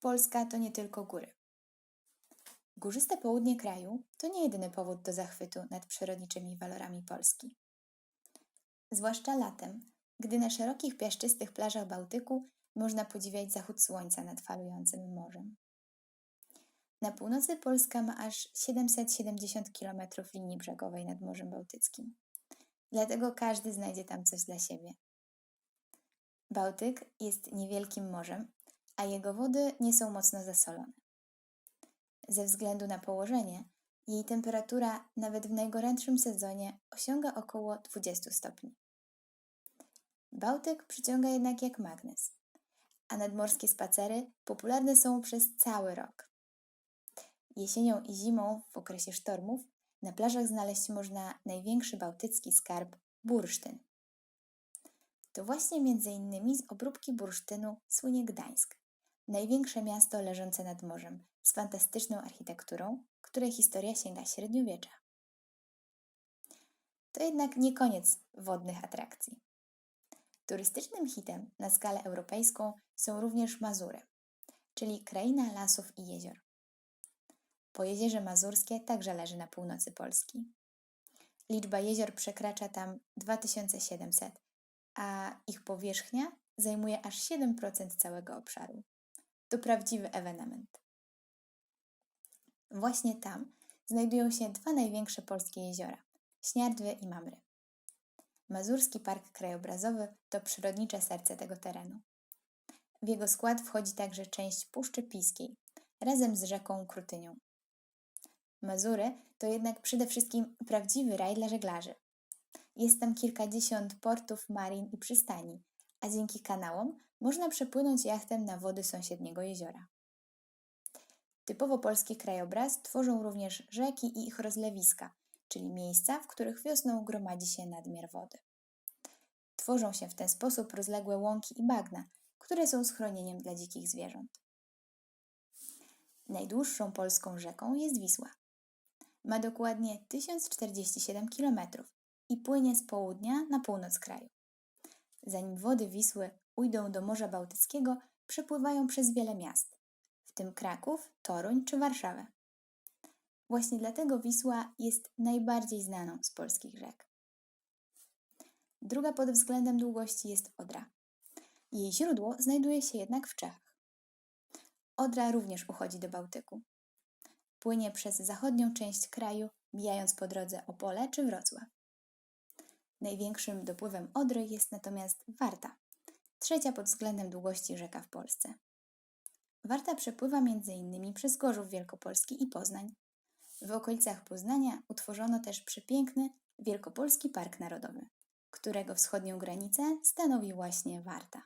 Polska to nie tylko góry. Górzyste południe kraju to nie jedyny powód do zachwytu nad przyrodniczymi walorami Polski. Zwłaszcza latem, gdy na szerokich piaszczystych plażach Bałtyku można podziwiać zachód słońca nad falującym morzem. Na północy Polska ma aż 770 km linii brzegowej nad Morzem Bałtyckim. Dlatego każdy znajdzie tam coś dla siebie. Bałtyk jest niewielkim morzem, a jego wody nie są mocno zasolone. Ze względu na położenie, jej temperatura nawet w najgorętszym sezonie osiąga około 20 stopni. Bałtyk przyciąga jednak jak magnes, a nadmorskie spacery popularne są przez cały rok. Jesienią i zimą, w okresie sztormów, na plażach znaleźć można największy bałtycki skarb bursztyn. To właśnie między innymi z obróbki bursztynu słynie Gdańsk, największe miasto leżące nad morzem, z fantastyczną architekturą, której historia sięga średniowiecza. To jednak nie koniec wodnych atrakcji. Turystycznym hitem na skalę europejską są również Mazury, czyli kraina lasów i jezior. Pojezierze Mazurskie także leży na północy Polski. Liczba jezior przekracza tam 2700, a ich powierzchnia zajmuje aż 7% całego obszaru. To prawdziwy ewenement. Właśnie tam znajdują się dwa największe polskie jeziora Śniardwy i Mamry. Mazurski Park Krajobrazowy to przyrodnicze serce tego terenu. W jego skład wchodzi także część Puszczy Piskiej razem z rzeką Krutynią. Mazury to jednak przede wszystkim prawdziwy raj dla żeglarzy. Jest tam kilkadziesiąt portów, marin i przystani, a dzięki kanałom można przepłynąć jachtem na wody sąsiedniego jeziora. Typowo polski krajobraz tworzą również rzeki i ich rozlewiska, czyli miejsca, w których wiosną gromadzi się nadmiar wody. Tworzą się w ten sposób rozległe łąki i bagna, które są schronieniem dla dzikich zwierząt. Najdłuższą polską rzeką jest Wisła. Ma dokładnie 1047 km i płynie z południa na północ kraju. Zanim wody Wisły ujdą do Morza Bałtyckiego, przepływają przez wiele miast, w tym Kraków, Toruń czy Warszawę. Właśnie dlatego Wisła jest najbardziej znaną z polskich rzek. Druga pod względem długości jest Odra. Jej źródło znajduje się jednak w Czechach. Odra również uchodzi do Bałtyku. Płynie przez zachodnią część kraju, mijając po drodze Opole czy Wrocław. Największym dopływem Odry jest natomiast Warta, trzecia pod względem długości rzeka w Polsce. Warta przepływa m.in. przez Gorzów Wielkopolski i Poznań. W okolicach Poznania utworzono też przepiękny Wielkopolski Park Narodowy, którego wschodnią granicę stanowi właśnie Warta.